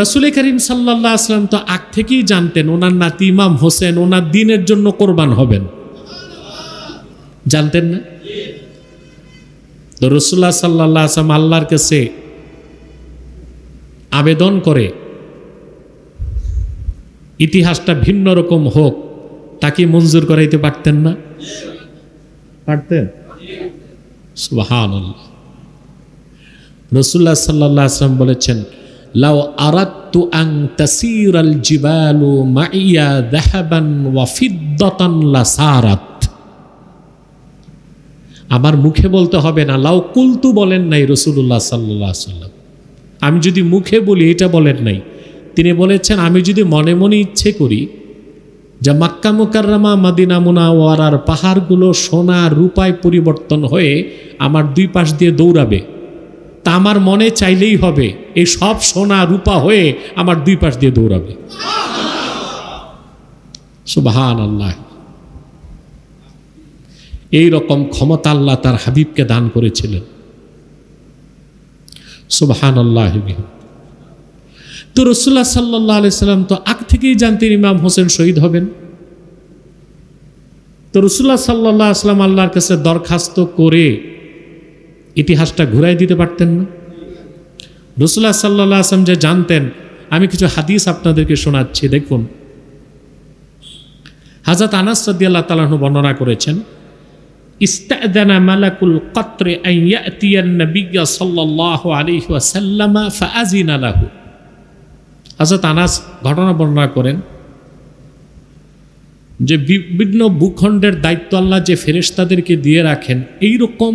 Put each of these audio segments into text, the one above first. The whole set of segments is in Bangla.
রসুল করিম সাল্লাহ আসলাম তো আগ থেকেই জানতেন ওনার নাতি ইমাম হোসেন ওনার দিনের জন্য কোরবান হবেন। জানতেন না? তো রসুল্লাহ সাল্লাহ আসলাম আল্লাহর কাছে আবেদন করে ইতিহাসটা ভিন্ন রকম হোক তাকে মঞ্জুর করাইতে পারতেন না? পারতেন? রসুল্লাহ সাল্লাহ আসলাম বলেছেন লাউ আরাত্তু আং তাসির আল জিবালু মাইয়া দেহাবান ওয়া ফিদ্দাতান লাসারাত আমার মুখে বলতে হবে না লাউ কুলতু বলেন নাই রসুল্লাহ সাল্লাহ সাল্লাম আমি যদি মুখে বলি, এটা বলেন নাই। তিনি বলেছেন, আমি যদি মনে মনে ইচ্ছে করি যে মাক্কা মুকাররামা মাদিনা মুনাওয়ারার পাহাড়গুলো সোনা রূপায় পরিবর্তন হয়ে আমার দুই পাশ দিয়ে দৌড়াবে তা আমার মনে চাইলেই হবে, এই সব সোনা রূপা হয়ে আমার দুই পাশ দিয়ে দৌড়াবে। সুবাহান আল্লাহ এই রকম ক্ষমতা আল্লাহ তার হাবিবকে দান করেছিলেন। সুবাহান আল্লাহ তো রসুল্লাহ সাল্লাহ আলাইসাল্লাম তো আগ থেকেই জানতেন ইমাম হোসেন শহীদ হবেন। তো রসুল্লাহ সাল্লাহ আসলাম আল্লাহর কাছে দরখাস্ত করে ইতিহাসটা ঘুরাই দিতে পারতেন না। রসুল্লাহ সাল্লাহ আসলাম যে জানতেন, আমি কিছু হাদিস আপনাদেরকে শোনাচ্ছি, দেখুন। হাজরত আনাস সদ্দিয়াল্লাহ তালাহনু বর্ণনা করেছেন ইস্তাদানা মালাকুল কত্রে আইয়াতিয়ান নবিয়্যা সাল্লাল্লাহু আলাইহি ওয়াসাল্লামা ফাআজিনা লাহু। হযরত আনাস ঘটনা বর্ণনা করেন যে বিভিন্ন ভূখণ্ডের দায়িত্ব আল্লাহ যে ফেরেশতাদেরকে দিয়ে রাখেন এই রকম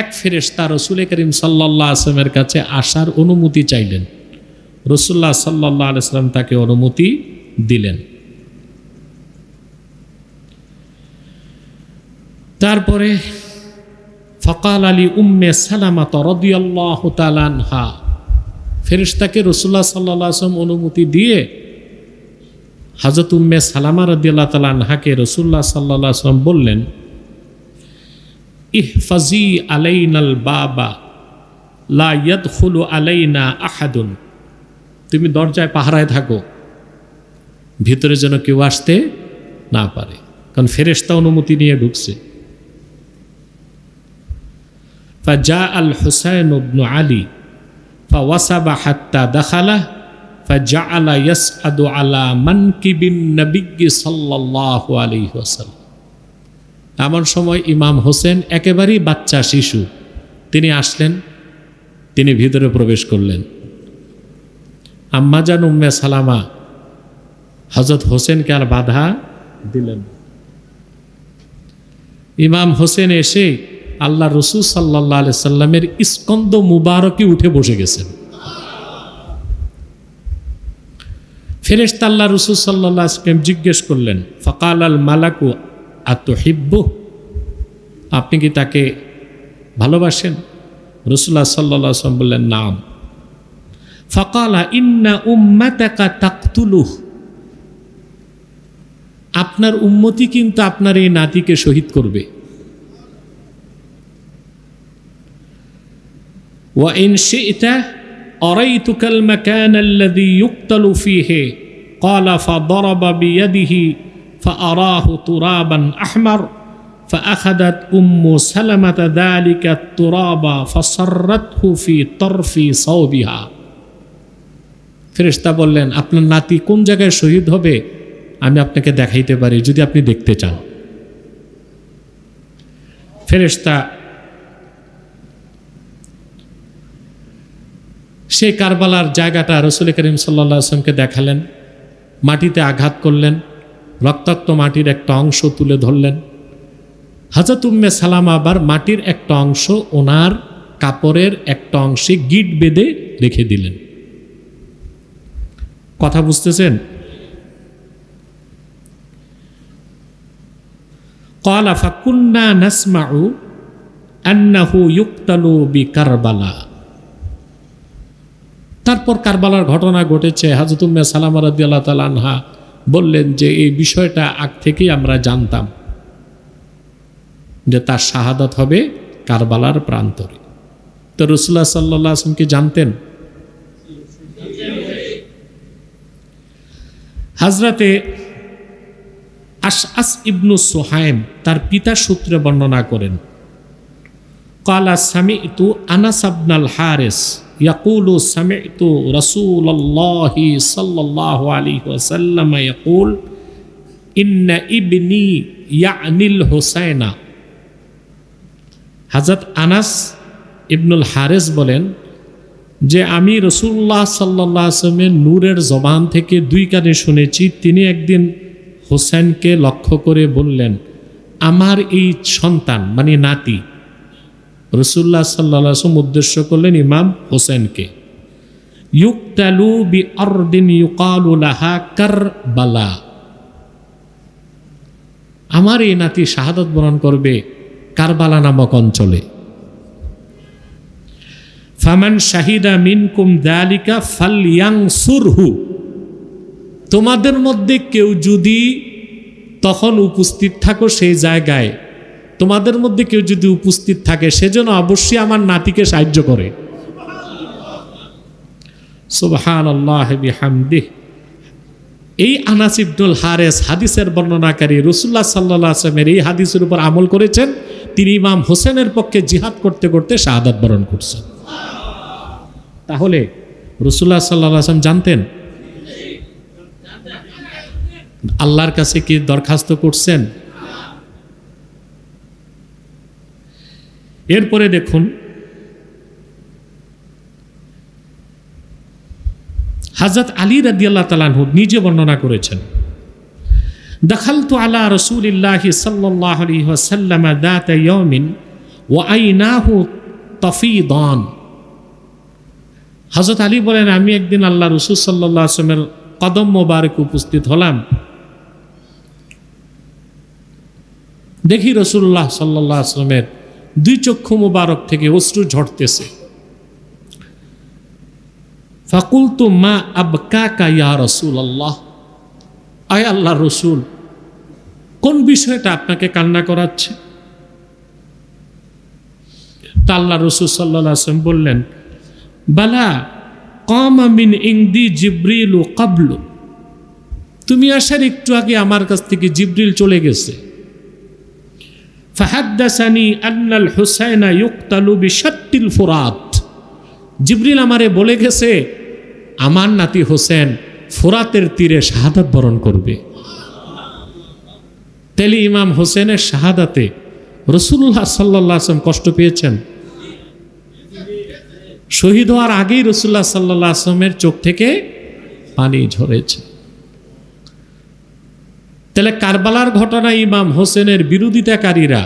এক ফেরেশতা রসুল করিম আলাইহি আসলামের কাছে আসার অনুমতি চাইলেন। রসুল্লাহ সাল্লাল্লাহু আলাইহি সাল্লাম তাকে অনুমতি দিলেন। তারপরে ফকাল আলী উম্মে সালামা তরদিয়াল্লাহ তালানহা ফেরিস্তাকে রসুল্লাহ সাল্লাহ আসলাম অনুমতি দিয়ে হাজরত উম্মে সালামা রদিয়াল্লাহ তালানহাকে রসুল্লাহ সাল্লাহ আসলাম বললেন ইহফাজি আলাইনাল বাবা লাইয়াদ খুলু আলাইনা আহাদুন। তুমি দরজায় পাহারায় থাকো, ভিতরে যেন কেউ আসতে না পারে, কারণ ফেরেস্তা অনুমতি নিয়ে ঢুকছে। ফাজা আল হুসাইন উবনু আলী, ফাওয়াসাবা হাত্তা আলা ইয়াস আদু আলা এমন সময় ইমাম হোসেন একেবারেই বাচ্চা, শিশু। তিনি আসলেন, তিনি ভিতরে প্রবেশ করলেন। আম্মাজান উম্মে সালামা হজরত হোসেনকে আর বাধা দিলেন ইমাম হোসেন এসে আল্লাহ রসুল সাল্লাহ আলি সাল্লামের স্কন্দ মুবারকে উঠে বসে গেছেন। ফেরেস্ত আল্লাহ রসুল সাল্লাহ আসলাম জিজ্ঞেস করলেন ফকাল আল মালাকু আত হিব্ব আপনি কি তাকে ভালোবাসেন রসুল্লাহ সাল্লাহ আসলাম বললেন নাম ফকালা ইন্না উম্মাতাকা তাকতুলুহ আপনার উম্মতি কিন্তু আপনার এই নাতিকে শহীদ করবে وإن شئت أريتك المكان الذي يقتل فيه قال فضرب بيده فأراه ترابا أحمر فأخذت أم سلمة ذلك التراب فصرته في طرف صوبها ফেরেশতা বললেন আপনার নাতি কোন জায়গায় শহীদ হবে আমি আপনাকে দেখাইতে পারি যদি আপনি দেখতে চান ফেরেশতা সেই কারবালার জায়গাটা রসুল করিম সাল্লা আসলামকে দেখালেন মাটিতে আঘাত করলেন রক্তাক্ত মাটির একটা অংশ তুলে ধরলেন। হাজরত উম্মে সালাম আবার মাটির একটা অংশ, ওনার কাপড়ের একটা অংশে গিট বেঁধে রেখে দিলেন। কথা বুঝতেছেন? কলা ফাকুন্না নাসমাউ আন্নাহু ইউক্তালু বি কারবালা তারপর কারবালার ঘটনা ঘটেছে হাজরত উম্মে সালাম রাদিয়াল্লাহু তাআলা আনহা বললেন যে, এই বিষয়টা আগ থেকেই আমরা জানতাম যে তার শাহাদাত হবে কারবালার প্রান্তরে। তো রসুল্লাহ সাল্লাহ আসলামকে জানতেন? হাজরাতে আস আস ইবনু সোহাইম তার পিতা সূত্রে বর্ণনা করেন। কালা সামিতু আনাস আবনাল হারেস ইয়াকুলু সামিতু রাসূলুল্লাহি সাল্লাল্লাহু আলাইহি ওয়াসাল্লাম ইয়াকুল ইন্না ইবনি ইয়ানিল হুসাইনা হাজরত আনাস ইবনুল হারেস বলেন যে, আমি রসুল্লাহ সাল্লাহ আসলামের নূরের জবান থেকে দুই কানে শুনেছি। তিনি একদিন হোসেনকে লক্ষ্য করে বললেন, আমার এই সন্তান মানে নাতি রসুল্লাহ সাল্লাহ উদ্দেশ্য করলেন ইমাম হোসেনকে, ইউকতালু বি অর্দিন ইউকালু লাহা কারবালা। আমার এই নাতি শাহাদত বরণ করবে কারবালা নামক অঞ্চলে। ফামান শাহিদা মিনকুম দালিকা ফালিয়াং সুরহু তোমাদের মধ্যে কেউ যদি তখন উপস্থিত থাকো সেই জায়গায় তোমাদের মধ্যে কেউ যদি উপস্থিত থাকে সেজন্য অবশ্যই আমার নাতিকে সাহায্য করে। আল্লাহ এই আনাস ইবনুল হারেস হাদিসের বর্ণনাকারী রসুল্লাহ সাল্লাহ আসলামের এই হাদিসের উপর আমল করেছেন, তিনি ইমাম হোসেনের পক্ষে জিহাদ করতে করতে শাহাদাত বরণ করছেন। তাহলে রসুল্লাহ সাল্লাহ আসলাম জানতেন, আল্লাহর কাছে কি দরখাস্ত করছেন? এরপরে দেখুন হাজরত আলী রাদিয়াল্লাহ তালানহু নিজে বর্ণনা করেছেন دخلت على رسول الله صلى الله عليه وسلم ذات يوم وعيناه تفيضان হজরত আলী বলেন আমি একদিন আল্লাহ রসুল সাল্লাহ আসলামের কদম মোবারক উপস্থিত হলাম দেখি রসুল্লাহ সাল্লাহ আসলামের দুই চক্ষু মোবারক থেকে অশ্রু ঝরতেছে। ফাকুল তো মা আব আবকা ইয়া রসুল আল্লাহ আয় আল্লাহ রসুল, কোন বিষয়টা আপনাকে কান্না করাচ্ছে? তা আল্লাহ রসুল সাল্লাহ বললেন, বালা কম আমিন ইংদি জিব্রিল ও কাবলু। তুমি আসার একটু আগে আমার কাছ থেকে জিব্রিল চলে গেছে। ফাহাদ্দাসানি আন্নাল হুসাইনা ইউক্তালু বিশাত্তিল ফোরাত। জিব্রিল আমারে বলে গেছে, আমার নাতি হোসেন ফোরাতের তীরে শাহাদাত বরণ করবে। তেলি ইমাম হোসেনের শাহাদাতে রসুল্লাহ সাল্লাহ আসলাম কষ্ট পেয়েছেন। শহীদ হওয়ার আগেই রসুল্লাহ সাল্লাহ আসলামের চোখ থেকে পানি ঝরেছে। তাহলে কারবালার ঘটনা ইমাম হোসেনের বিরোধিতাকারীরা,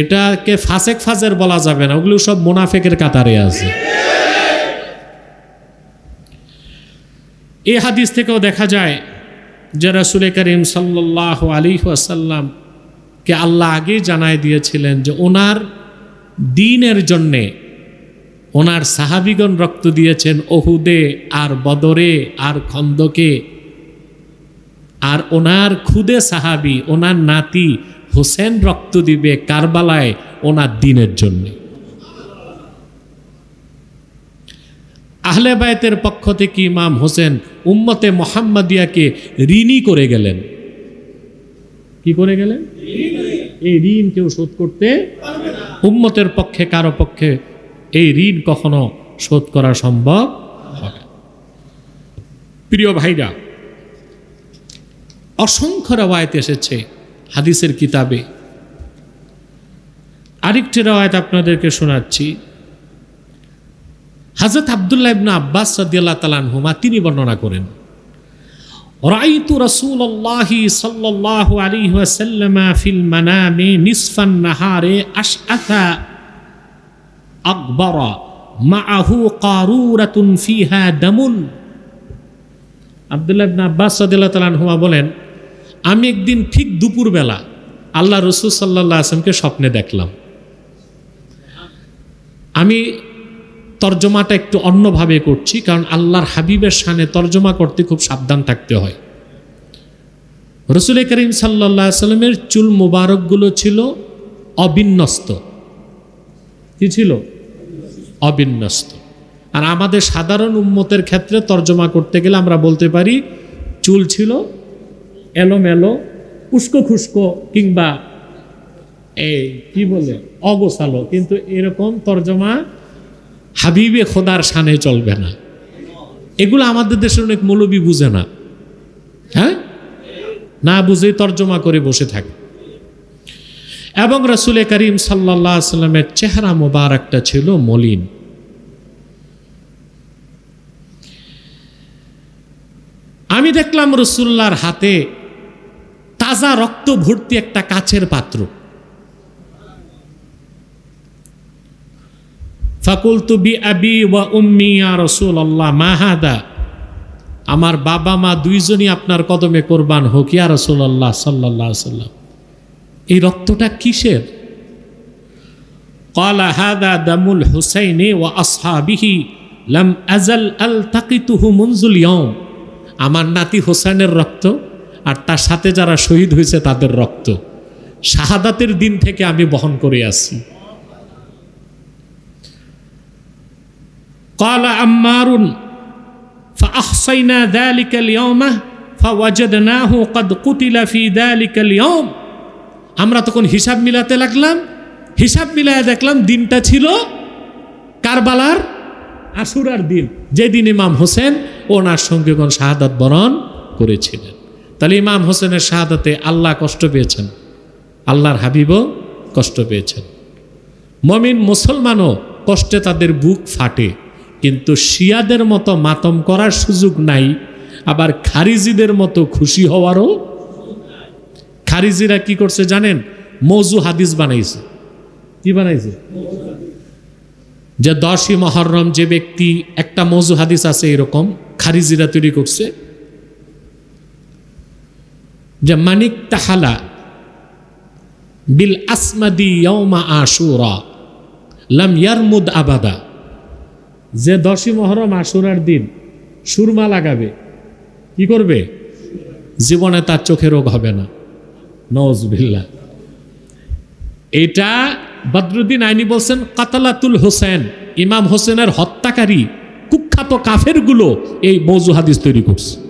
এটাকে ফাসেক ফাজের বলা যাবে না, ওগুলো সব মোনাফেকের কাতারে আছে। এই হাদিস থেকেও দেখা যায় যে রাসুল করিম সাল্লাহ আলী আসাল্লামকে আল্লাহ আগেই জানায় দিয়েছিলেন যে ওনার দিনের জন্যে ওনার সাহাবিগণ রক্ত দিয়েছেন, ওহুদে আর বদরে আর খন্দকে আর ওনার খুদে সাহাবি, ওনার নাতি হোসেন রক্ত দিবে কারবালায় ওনার দিনের জন্যে। আহলে বায়তের পক্ষ থেকে ইমাম হোসেন উম্মতে মোহাম্মদিয়াকে ঋণী করে গেলেন। কি করে গেলেন? এই ঋণ কেউ শোধ করতে উম্মতের পক্ষে, কারও পক্ষে এই ঋণ কখনো শোধ করা সম্ভব হবে প্রিয় ভাইরা অসংখ্য রেওয়ায়ত এসেছে হাদিসের কিতাবে। আরেকটি রেওয়ায়ত আপনাদেরকে শোনাচ্ছি। হাজরত আবদুল্লাহ ইবনা আব্বাস সাদিয়াল্লাহ তালানহুমা তিনি বর্ণনা করেন রাইতু রাসূলুল্লাহি সাল্লাল্লাহু আলাইহি ওয়াসাল্লাম ফিল মানামে নিসফান নাহারে আশআথা আকবরা, মাআহু কারুরাতুন ফিহা দামুন। আবদুল্লাহ ইবনা আব্বাস সাদিয়াল্লাহ তালানহুমা বলেন আমি একদিন ঠিক দুপুরবেলা আল্লাহ রসুল সাল্লাহ আসলামকে স্বপ্নে দেখলাম। আমি তর্জমাটা একটু অন্যভাবে করছি, কারণ আল্লাহর হাবিবের সানে তর্জমা করতে খুব সাবধান থাকতে হয়। রসুল করিম সাল্লা সাল্লামের চুল মোবারকগুলো ছিল অবিন্যস্ত। কি ছিল? অবিন্যস্ত। আর আমাদের সাধারণ উম্মতের ক্ষেত্রে তর্জমা করতে গেলে আমরা বলতে পারি, চুল ছিল এলোমেলো উস্কো খুস্কো কিংবা এই কি বলে, অগোছালো। কিন্তু এরকম তর্জমা হাবিবে খোদার শানে চলবে না। এগুলো আমাদের দেশের অনেক মৌলবী বুঝে না। হ্যাঁ? না বুঝে তর্জমা করে বসে থাকে। এবং রসুল করিম সাল্লাহ সাল্লামের চেহারা মোবারকটা ছিল মলিন। আমি দেখলাম রসুল্লার হাতে তাজা রক্ত ভর্তি একটা কাছের পাত্র। ফাকুলতুবি আবি ওয়া উম্মি ইয়া রাসূলুল্লাহ মাহাদা আমার বাবা মা দুইজনই আপনার কদমে কোরবান হোক, ইয়া রাসূলুল্লাহ আল্লাহ আলাইহি সাল্লাম এই রক্তটা কিসের? ক্বালা হাদা দামুল হুসাইনি ওয়া আসহাবিহি লাম আজাল আলতাকিতুহু মুনজুল ইয়াউম। আমার নাতি হোসেনের রক্ত আর তার সাথে যারা শহীদ হয়েছে তাদের রক্ত শাহাদাতের দিন থেকে আমি বহন করে আসছি قال عمار فأحصينا ذلك اليوم فوجدناه قد قتل في ذلك اليوم আমরা তখন হিসাব মিলাতে লাগলাম হিসাব মিলায় দেখলাম দিনটা ছিল কারবালার আশুরার দিন যেদিন ইমাম হোসেন ওনার সঙ্গে কোন শাহাদাত বরণ করেছিলেন তাহলে ইমাম হোসেনের শাহাদাতে আল্লাহ কষ্ট পেয়েছেন। আল্লাহর হাবিবও কষ্ট পেয়েছেন। মমিন মুসলমানও কষ্টে তাদের বুক ফাটে, কিন্তু শিয়াদের মতো মাতম করার সুযোগ নাই, আবার খারিজিদের মতো খুশি হওয়ারও খারিজিরা কি করছে জানেন? মৌজু হাদিস বানাইছে। কি বানাইছে? যে দশই মহরম যে ব্যক্তি একটা মৌজু হাদিস আছে এরকম, খারিজিরা তৈরি করছে যে মানিক তাহালা বিল আসমাদি ইয়মা আশুরা, লাম ইয়ারমুদ আবাদা। যে দশই মহরম আশুরার দিন সুরমা লাগাবে, কি করবে? জীবনে তার চোখে রোগ হবে না। নজবিল্লা এটা বদরুদ্দিন আইনি বলছেন, কাতালাতুল হোসেন, ইমাম হোসেনের হত্যাকারী কুখ্যাত কাফেরগুলো এই মৌজু হাদিস তৈরি করছে।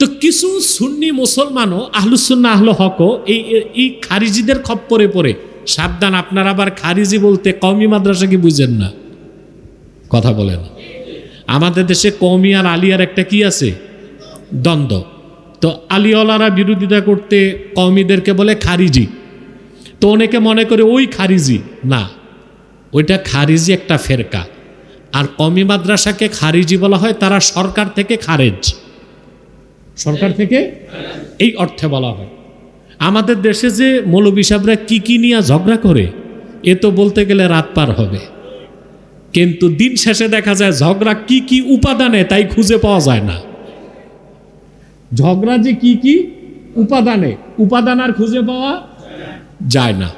তো কিছু সুন্নি মুসলমানও আহলুসুন্না আহল হকও এই এই খারিজিদের খপ্পরে পড়ে সাবধান, আপনারা আবার খারিজি বলতে কওমি মাদ্রাসা কি বুঝেন না? কথা বলেন। আমাদের দেশে কওমি আর আলিয়ার একটা কি আছে? দ্বন্দ্ব। তো আলিওয়ালারা বিরোধিতা করতে কওমিদেরকে বলে খারিজি। তো অনেকে মনে করে ওই খারিজি। না, ওইটা খারিজি একটা ফেরকা। আর কমি মাদ্রাসাকে খারিজি বলা হয়, তারা সরকার থেকে খারেজ। সরকার থেকে এই অর্থে বলা হয়। আমাদের দেশে যে মৌলবী সাহেবরা কী কী নিয়ে ঝগড়া করে, এ তো বলতে গেলে রাত পার হবে। কিন্তু দিন শেষে দেখা যায় ঝগড়া কি কি উপাদানে তাই খুঁজে পাওয়া যায় না। ঝগড়া যে কি কি উপাদানে, উপাদান আর খুঁজে পাওয়া যায় না।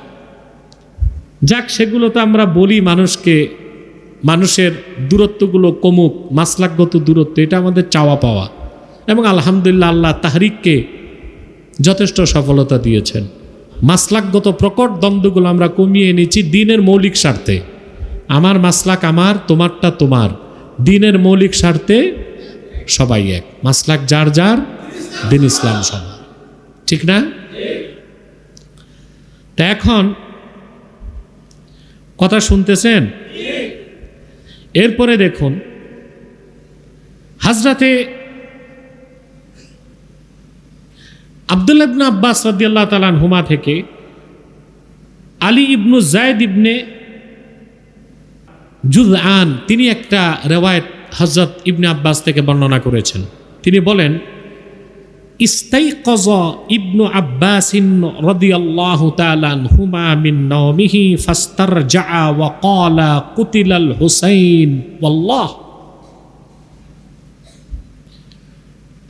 যাক, সেগুলো তো আমরা বলি মানুষকে, মানুষের দূরত্বগুলো কমুক মাসলাকগত দূরত্ব, এটা আমাদের চাওয়া পাওয়া। এবং আলহামদুলিল্লাহ আল্লাহ তাহরিককে যথেষ্ট সফলতা দিয়েছেন। মাসলাকগত প্রকট দ্বন্দ্বগুলো আমরা কমিয়ে এনেছি দিনের মৌলিক স্বার্থে। আমার মাসলাক আমার, তোমারটা তোমার। দিনের মৌলিক স্বার্থে সবাই এক। মাসলাক যার যার, দিন ইসলাম সবার। ঠিক না? তা এখন কথা শুনতেছেন? এরপরে দেখুন, হাজরাতে আবদুল্লাহ ইবনু আব্বাস রদিয়াল্লাহ তালান হুমা থেকে আলী ইবনু জায়দ ইবনে জুদআন, তিনি একটা রেওয়ায়ত হজরত ইবনে আব্বাস থেকে বর্ণনা করেছেন। তিনি বলেন ইস্তাইকজ ইবনু আব্বাসিন রাদিয়াল্লাহু তাআলা আনহুমা মিন নাওমিহি ফাস্তারজাআ ওয়া ক্বালা কুতিলাল হুসাইন। ওয়াল্লাহ।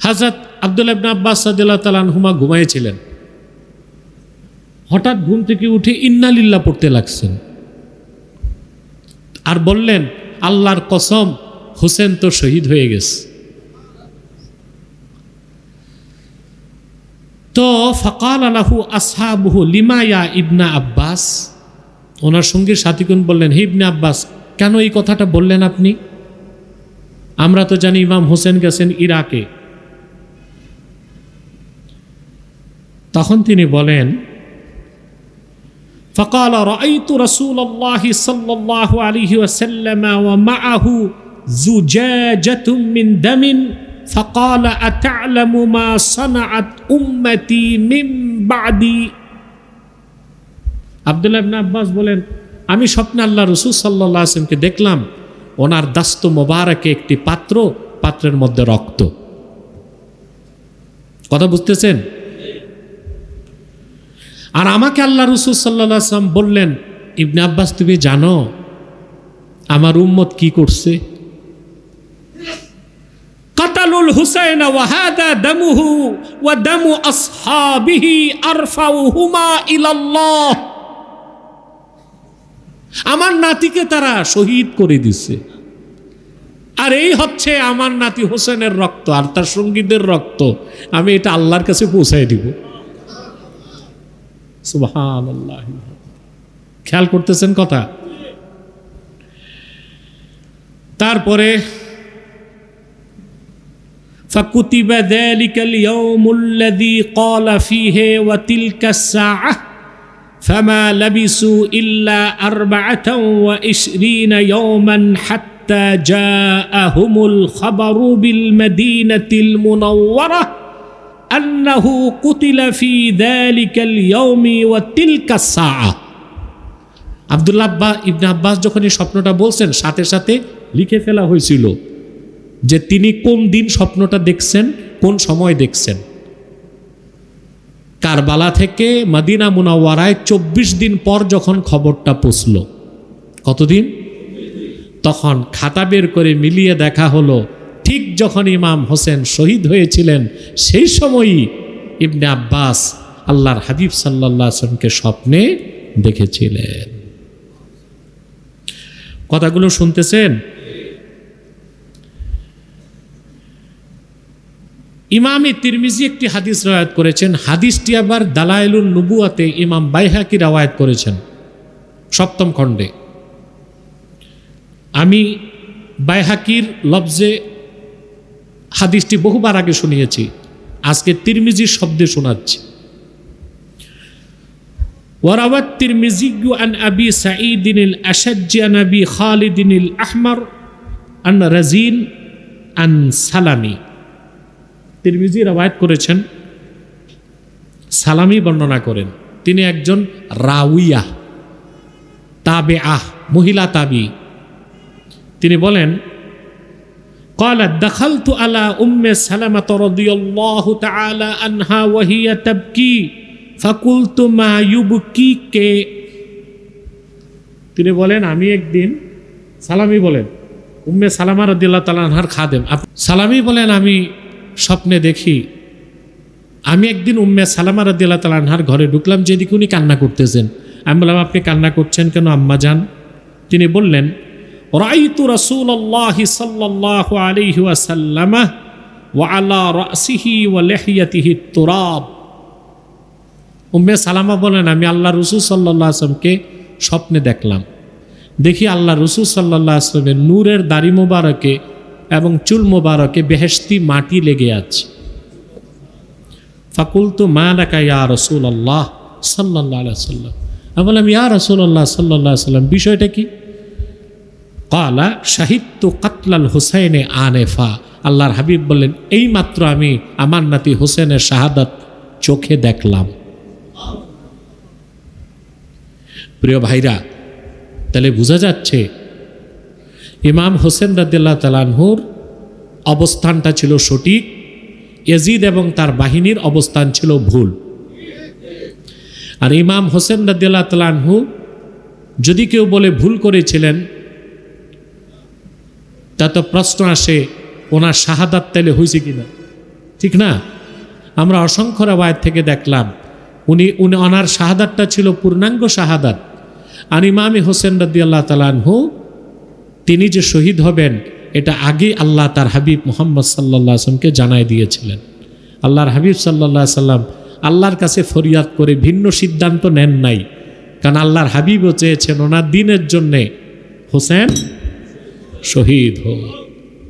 হযরত আব্দুল্লাহ ইবনে আব্বাস রাদিয়াল্লাহু তাআলা আনহুমা ঘুমাইছিলেন। হঠাৎ ঘুম থেকে উঠে ইন্নালিল্লাহ পড়তে লাগছেন। আর বললেন, আল্লাহর কসম, হোসেন তো শহীদ হয়ে গেছে। তো ফকাল আলাহু আসহাবহু লিমায়া ইবনা আব্বাস। ওনার সঙ্গে সাথীগুন বললেন, হে ইবনে আব্বাস, কেন এই কথাটা বললেন আপনি? আমরা তো জানি ইমাম হোসেন গেছেন ইরাকে। তখন তিনি বলেন فقال رأيت رسول الله صلى الله عليه وسلم ومعه زجاجة من دم فقال أتعلم ما صنعت أمتي من بعدي আবদুল্লাহ ইবনে আব্বাস বলেন আমি স্বপ্নে আল্লাহ রসুল সাল্লাহ আসলামকে দেখলাম ওনার দাস্ত মোবারকে একটি পাত্র পাত্রের মধ্যে রক্ত কথা বুঝতেছেন আর আমাকে আল্লাহ রসুল সাল্লাহ আসলাম বললেন, ইবনে আব্বাস, তুমি জানো আমার উম্মত কি করছে? কাতালুল ওয়া আরফাউহুমা আমার নাতিকে তারা শহীদ করে দিছে। আর এই হচ্ছে আমার নাতি হোসেনের রক্ত আর তার সঙ্গীদের রক্ত। আমি এটা আল্লাহর কাছে পৌঁছাই দিব। সুবহানাল্লাহ খেয়াল করতেছেন কথা তারপরে فكتب ذلك اليوم الذي قال فيه وتلك الساعة فما لبثوا إلا أربعة وعشرين يوما حتى جاءهم الخبر بالمدينة المنورة আন্নাহু কুতিলাফি দ্যালিকাল ইয়ৌমি ওয়া তিলকা সাআ। আবদুল্লা আব্বা ইবনে আব্বাস যখন এই স্বপ্নটা বলছেন, সাথে সাথে লিখে ফেলা হয়েছিল যে তিনি কোন দিন স্বপ্নটা দেখছেন, কোন সময় দেখছেন। কারবালা থেকে মাদিনা মুনাওয়ারায় চব্বিশ দিন পর যখন খবরটা পৌঁছল, কতদিন? তখন খাতা বের করে মিলিয়ে দেখা হলো ঠিক যখন ইমাম হোসেন শহীদ হয়েছিলেন, সেই সময়ই ইবনে আব্বাস আল্লাহর হাবিব সাল্লাহ আসলামকে স্বপ্নে দেখেছিলেন। কথাগুলো শুনতেছেন? ইমামে তিরমিজি একটি হাদিস রয়াত করেছেন, হাদিসটি আবার দালাইলুল নবুয়াতে ইমাম বাইহাকি রাওয়ায়াত করেছেন, সপ্তম খণ্ডে। আমি বাইহাকির লফজে হাদিসটি বহুবার আগে শুনিয়েছি আজকে তিরমিজির শব্দে শোনাচ্ছি وروى الترمذي عن أبي سعيد الأشج عن أبي خالد الأحمر عن رزين عن سلمي তিরমিজি রাওয়ায়াত করেছেন সালামি বর্ণনা করেন তিনি একজন রাউইয়া তাবে আহ মহিলা তাবি তিনি বলেন قالت دخلت على أم سلمة رضي الله تعالى عنها وهي تبكي فقلت ما يبكيك তিনি বলেন আমি একদিন সালামি বলেন উম্মে সালামা রদিল্লাহ তালানহার খাদেম আপ- সালামি বলেন আমি স্বপ্নে দেখি আমি একদিন উম্মে সালামা রদিল্লাহ তালানহার ঘরে ঢুকলাম যেদিকে উনি কান্না করতেছেন আমি বললাম আপনি কান্না করছেন কেন আম্মা যান তিনি বললেন রাইতু রসুল আল্লাহ সাল্লাহ আলিহি ওয়াসাল্লামা ওয়ালা রাসিহি ওয়া লেহিয়াতিহি তুরাব। উম্মে সালামা বলেন, আমি আল্লাহ রসুল সাল্লাহ আসলামকে স্বপ্নে দেখলাম। দেখি আল্লাহ রসুল সাল্লাহ আসলামের নূরের দাড়ি মোবারকে এবং চুল মোবারকে বেহেস্তি মাটি লেগে আছে। ফাকুল তো মা ডাকা ইয়া রসুল আল্লাহ সাল্লাহ সাল্লাম আমি বললাম, ইয়া রসুল আল্লাহ সাল্লাহ সাল্লাম বিষয়টা কি? কালা সাহিত্য কাতলাল হুসাইনে আনেফা আল্লাহর হাবিব বললেন, এই মাত্র আমি আমার নাতি হোসেনের শাহাদাত চোখে দেখলাম। প্রিয় ভাইরা, তাহলে বোঝা যাচ্ছে ইমাম হোসেন রাদিল্লাহ তালানহুর অবস্থানটা ছিল সঠিক এজিদ এবং তার বাহিনীর অবস্থান ছিল ভুল। আর ইমাম হোসেন রাদিল্লাহ তালানহু যদি কেউ বলে ভুল করেছিলেন তা তো প্রশ্ন আসে, ওনার শাহাদাত তাইলে হয়েছে কিনা? ঠিক না? আমরা অসংখ্য রাবায়ত থেকে দেখলাম, উনি উনি ওনার শাহাদাতটা ছিল পূর্ণাঙ্গ শাহাদাত। আর ইমামি হোসেন রদি আল্লাহ তালানহু তিনি যে শহীদ হবেন, এটা আগে আল্লাহ তার হাবিব মোহাম্মদ সাল্লাহ আসলামকে জানাই দিয়েছিলেন। আল্লাহর হাবিব সাল্লাহ সাল্লাম আল্লাহর কাছে ফরিয়াদ করে ভিন্ন সিদ্ধান্ত নেন নাই। কারণ আল্লাহর হাবিবও চেয়েছেন ওনার দিনের জন্যে হোসেন শহীদ হোক